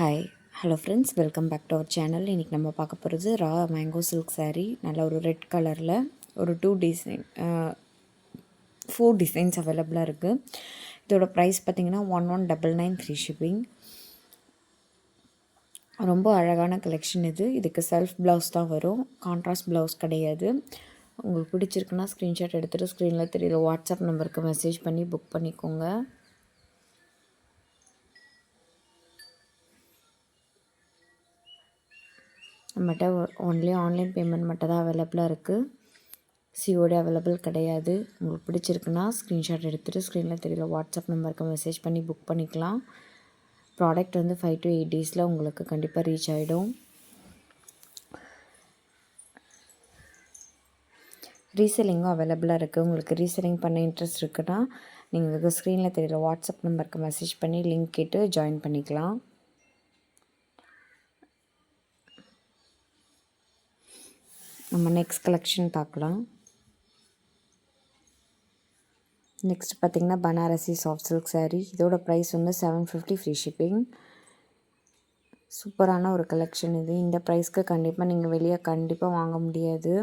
Hi hello friends welcome back to our channel இன்றைக்கி நம்ம பார்க்க போகிறது ரா மேங்கோ சில்க் சாரீ நல்ல ஒரு ரெட் கலரில் ஒரு டூ டிசைன் ஃபோர் டிசைன்ஸ் அவைலபிளாக இருக்குது இதோட ப்ரைஸ் பார்த்திங்கன்னா one one double nine free shipping ரொம்ப அழகான கலெக்ஷன் இது. இதுக்கு செல்ஃப் ப்ளவுஸ் தான் வரும். கான்ட்ராஸ்ட் ப்ளவுஸ் கிடையாது. உங்களுக்கு பிடிச்சிருக்குன்னா ஸ்க்ரீன்ஷாட் எடுத்துகிட்டு ஸ்க்ரீனில் தெரியுது. வாட்ஸ்அப் நம்பருக்கு மெசேஜ் பண்ணி புக் பண்ணிக்கோங்க. நம்மகிட்ட ஒன்லி ஆன்லைன் பேமெண்ட் மட்டும் தான் அவைலபிளாக இருக்குது சிஓடி அவைலபிள் கிடையாது. உங்களுக்கு பிடிச்சிருக்குன்னா ஸ்க்ரீன்ஷாட் எடுத்துகிட்டு ஸ்க்ரீனில் தெரியல வாட்ஸ்அப் நம்பருக்கு மெசேஜ் பண்ணி புக் பண்ணிக்கலாம். ப்ராடக்ட் வந்து ஃபைவ் டு எயிட் டேஸில் உங்களுக்கு கண்டிப்பாக ரீச் ஆகிடும் ரீசெல்லிங்கும் அவைலபிளாக இருக்குது உங்களுக்கு ரீசெல்லிங் பண்ண இன்ட்ரெஸ்ட் இருக்குன்னா நீங்கள் ஸ்க்ரீனில் தெரியுற வாட்ஸ்அப் நம்பருக்கு மெசேஜ் பண்ணி லிங்க் கேட்டு ஜாயின் பண்ணிக்கலாம். நம்ம நெக்ஸ்ட் கலெக்ஷன் பார்க்கலாம். நெக்ஸ்ட் பார்த்திங்கன்னா பனாரசி சாஃப்ட் சில்க் சாரீ இதோட ப்ரைஸ் வந்து செவன் ஃபிஃப்டி ஃப்ரீ ஷிப்பிங் சூப்பரான ஒரு கலெக்ஷன் இது. இந்த ப்ரைஸ்க்கு கண்டிப்பாக நீங்கள் வெளியே கண்டிப்பாக வாங்க முடியாது.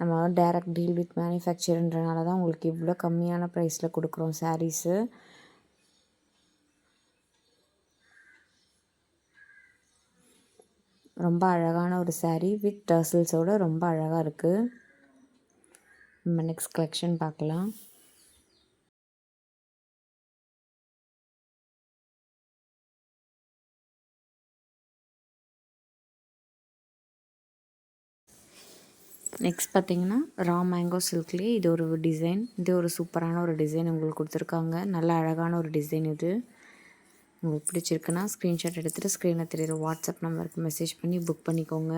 நம்ம டேரக்ட் டீல் வித் மேனுஃபேக்சருன்றனால தான் உங்களுக்கு இவ்வளோ கம்மியான ப்ரைஸில் கொடுக்குறோம் சாரீஸு ரொம்ப அழகான ஒரு சாரீ வித் டர்சல்ஸோடு ரொம்ப அழகாக இருக்குது நம்ம நெக்ஸ்ட் கலெக்ஷன் பார்க்கலாம். நெக்ஸ்ட் பார்த்தீங்கன்னா ரா மேங்கோ சில்க்லேயே இது ஒரு டிசைன் இது ஒரு சூப்பரான ஒரு டிசைன் உங்களுக்கு கொடுத்துருக்காங்க. நல்ல அழகான ஒரு டிசைன் இது. உங்களுக்கு பிடிச்சிருக்குன்னா ஸ்க்ரீன்ஷாட் எடுத்துகிட்டு ஸ்க்ரீனில் தெரியுற வாட்ஸ்அப் நம்பருக்கு மெசேஜ் பண்ணி புக் பண்ணிக்கோங்க.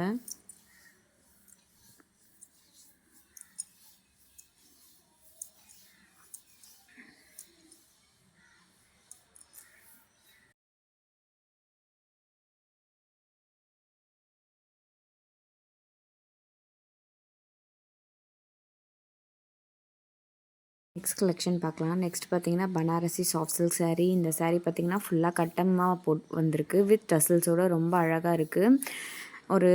நெக்ஸ்ட் கலெக்ஷன் பார்க்கலாம். நெக்ஸ்ட் பார்த்தீங்கன்னா பனாரசி சாஃப்ட் சில்க் சாரீ இந்த சாரீ பார்த்தீங்கன்னா ஃபுல்லாக கட்டமாக போட் வந்திருக்கு. வித் டசல்ஸோட ரொம்ப அழகாக இருக்குது ஒரு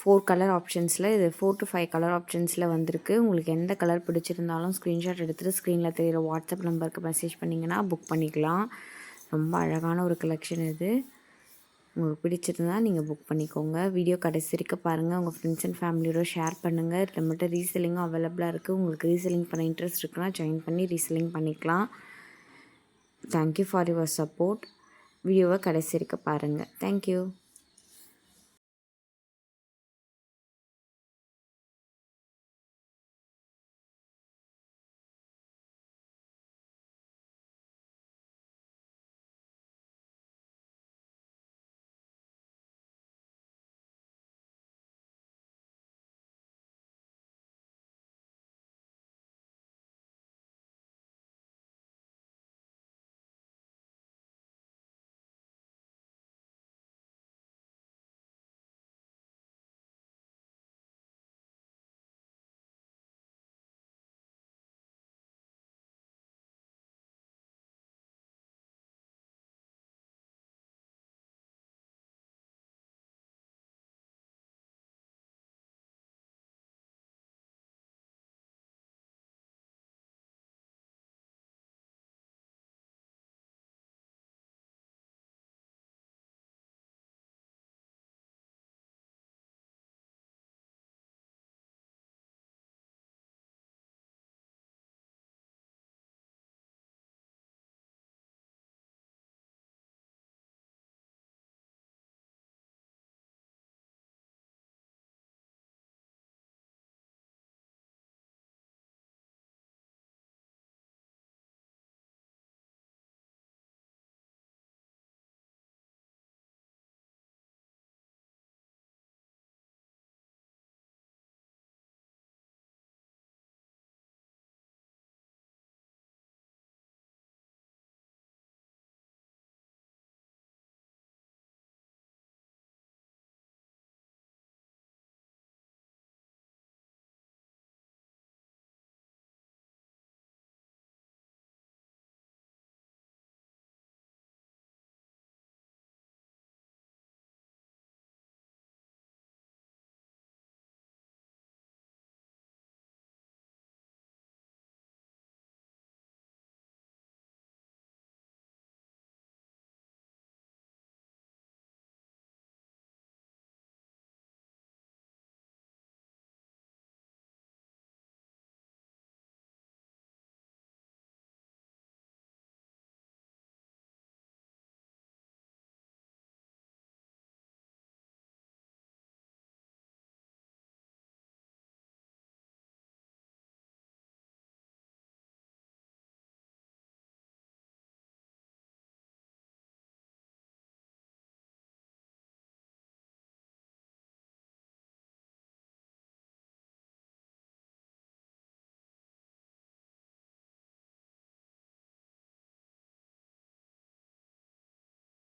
ஃபோர் கலர் ஆப்ஷன்ஸில் இது ஃபோர் டு ஃபைவ் கலர் ஆப்ஷன்ஸில் வந்திருக்கு. உங்களுக்கு எந்த கலர் பிடிச்சிருந்தாலும் ஸ்க்ரீன்ஷாட் எடுத்துகிட்டு ஸ்க்ரீனில் தெரியிற வாட்ஸ்அப் நம்பருக்கு மெசேஜ் பண்ணிங்கன்னா புக் பண்ணிக்கலாம். ரொம்ப அழகான ஒரு கலெக்ஷன் இது. உங்களுக்கு பிடிச்சிருந்தா நீங்கள் புக் பண்ணிக்கோங்க. வீடியோ கடைசி வரைக்கும் பாருங்கள் உங்கள் ஃப்ரெண்ட்ஸ் அண்ட் ஃபேமிலியோட ஷேர் பண்ணுங்கள் நம்மகிட்ட ரீசெல்லிங்கும் அவைலபிளாக இருக்குது உங்களுக்கு ரீசெல்லிங் பண்ண இன்ட்ரெஸ்ட் இருக்குன்னா ஜாயின் பண்ணி ரீசெல்லிங் பண்ணிக்கலாம். தேங்க்யூ ஃபார் யுவர் சப்போர்ட் வீடியோவை கடைசி வரைக்கும் பாருங்கள் தேங்க்யூ